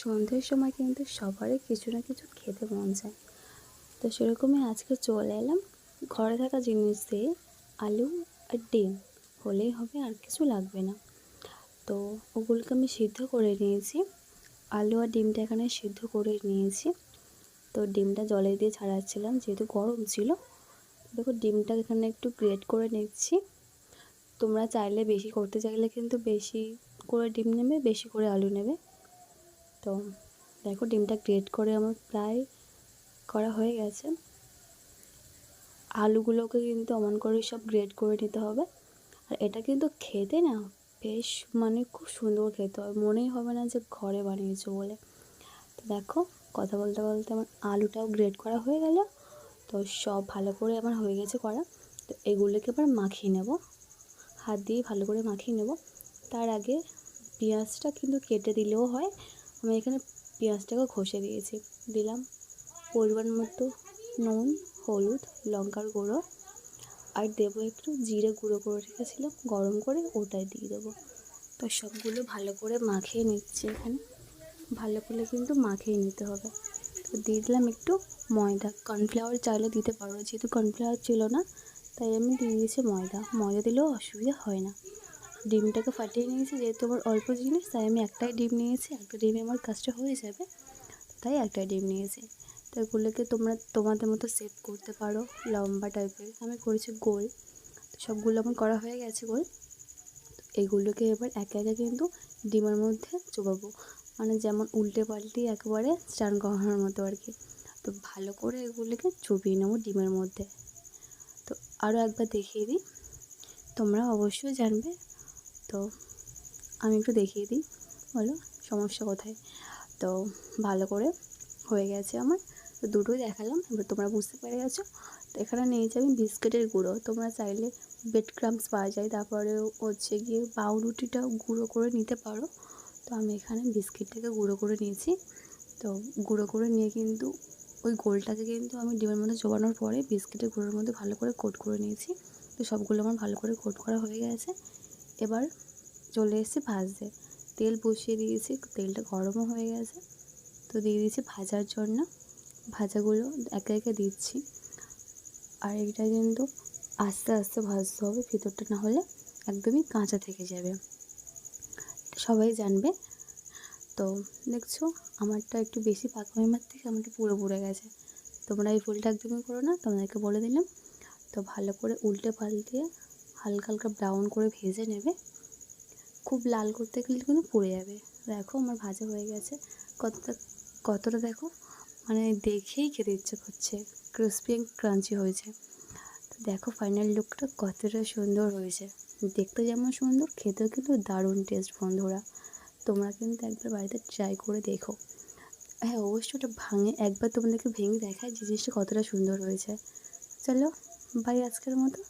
সন্ধ্যের সময় কিন্তু সবারই কিছু না কিছু খেতে মন চায়। তো সেরকমই আজকে চলে এলাম ঘরে থাকা জিনিস দিয়ে আলু আর ডিম। হলেই হবে, আর কিছু লাগবে না। তো ওগুলোকে আমি সিদ্ধ করে নিয়েছি। আলু আর ডিমটা এখানে সিদ্ধ করে নিয়েছি। তো ডিমটা জলে দিয়ে ছাড়াচ্ছিলাম, যেহেতু গরম ছিল। দেখো, ডিমটা এখানে একটু গ্রেট করে নিচ্ছি। তোমরা চাইলে বেশি করতে চাইলে কিন্তু বেশি করে ডিম নেবে, বেশি করে আলু নেবে। তো দেখো ডিমটা গ্রেট করে আমার প্রায় করা হয়ে গেছে। আলুগুলোকে কিন্তু অমন করে সব গ্রেট করে নিতে হবে। আর এটা কিন্তু খেতে না বেশ মানে খুব সুন্দর খেতে হয়। মনেই হবে না যে ঘরে বানিয়েছো বলে। তো দেখো কথা বলতে বলতে আমার আলুটাও গ্রেট করা হয়ে গেল। তো সব ভালো করে আমার হয়ে গেছে করা। তো এগুলোকে এবার মাখিয়ে নেব। হাত দিয়ে ভালো করে মাখিয়ে নেব। তার আগে পেঁয়াজটা কিন্তু কেটে দিলেও হয়। আমি এখানে পেঁয়াজটাকে ঘষে দিয়েছি। দিলাম পরিমাণ মতো নুন, হলুদ, লঙ্কার গুঁড়ো। আর দেবো একটু জিরে গুঁড়ো করে রেখেছিলাম, গরম করে ওটাই দিয়ে দেবো। তো সবগুলো ভালো করে মাখিয়ে নিচ্ছি এখানে। ভালো করে কিন্তু মাখিয়ে নিতে হবে। তো দিয়ে দিলাম একটু ময়দা। কর্নফ্লাওয়ার চাইলে দিতে পারো, যেহেতু কর্নফ্লাওয়ার ছিল না, তাই আমি দিয়ে দিয়েছি ময়দা। ময়দা দিলেও অসুবিধা হয় না। ডিমটাকে ফাটিয়ে নিয়েছি, যেহেতু আমার অল্প জিনিস, তাই আমি একটাই ডিম নিয়েছি। একটা ডিমে আমার কাজটা হয়ে যাবে, তাই একটাই ডিম নিয়েছি। তো এগুলোকে তোমরা তোমাদের মতো সেভ করতে পারো, লম্বা টাইপের আমি করেছি গোল। তো সবগুলো আমার করা হয়ে গেছে গোল। এগুলোকে এবার একে একে কিন্তু ডিমের মধ্যে চোবাবো। মানে যেমন উল্টে পাল্টে একেবারে চান করানোর মতো আর কি। তো ভালো করে এগুলোকে চুবিয়ে নেব ডিমের মধ্যে। তো আরও একবার দেখিয়ে দিই। তোমরা অবশ্যই জানবে তো আমি একটু দেখিয়ে দিই, বলো সমস্যা কোথায়? তো ভালো করে হয়ে গেছে আমার। তো দুটোই দেখালাম, এবার তোমরা বুঝতে পেরে গেছো। তো এখানে নিয়েছি আমি বিস্কিটের গুঁড়ো। তোমরা চাইলে বেড ক্রামস পাওয়া যায়, তারপরে হচ্ছে গিয়ে পাউরুটিটাও গুঁড়ো করে নিতে পারো। তো আমি এখানে বিস্কিটটাকে গুঁড়ো করে নিয়েছি। তো গুঁড়ো করে নিয়ে কিন্তু ওই গোলটাকে কিন্তু আমি ডিমের মধ্যে চোবানোর পরে বিস্কিটের গুঁড়োর মধ্যে ভালো করে কোট করে নিয়েছি। তো সবগুলো আমার ভালো করে কোট করা হয়ে গেছে। এবার চলে এসেছি ভাজতে। তেল বসিয়ে দিয়েছি, তেলটা গরমও হয়ে গেছে। তো দিয়ে দিয়েছি ভাজার জন্য। ভাজাগুলো একে একে দিচ্ছি। আর এটা কিন্তু আস্তে আস্তে ভাজতে হবে, ভিতরটা না হলে একদমই কাঁচা থেকে যাবে। সবাই জানবে। তো দেখছ, আমারটা একটু বেশি পাকা মেমার থেকে আমারটা পুরো পুড়ে গেছে। তোমরা এই ফুলটা একদমই করো না, তোমাদেরকে বলে দিলাম। তো ভালো করে উল্টে পাল্টে হালকা হালকা ব্রাউন করে ভেজে নেবে। খুব লাল করতে গেলে কিন্তু পুড়ে যাবে। দেখো আমার ভাজা হয়ে গেছে। কতটা কতটা দেখো মানে দেখেই খেতে ইচ্ছে করছে। ক্রিসপি ক্রাঞ্চি হয়েছে। তো দেখো ফাইনাল লুকটা কতটা সুন্দর হয়েছে। দেখতে যেমন সুন্দর, খেতেও কিন্তু দারুণ টেস্ট বন্ধুরা। তোমরা কিন্তু একবার বাড়িতে ট্রাই করে দেখো। হ্যাঁ অবশ্যই ওটা ভাঙে, একবার তোমাদেরকে ভেঙে দেখায় যে জিনিসটা কতটা সুন্দর হয়েছে। চলো বাই আজকের মতো।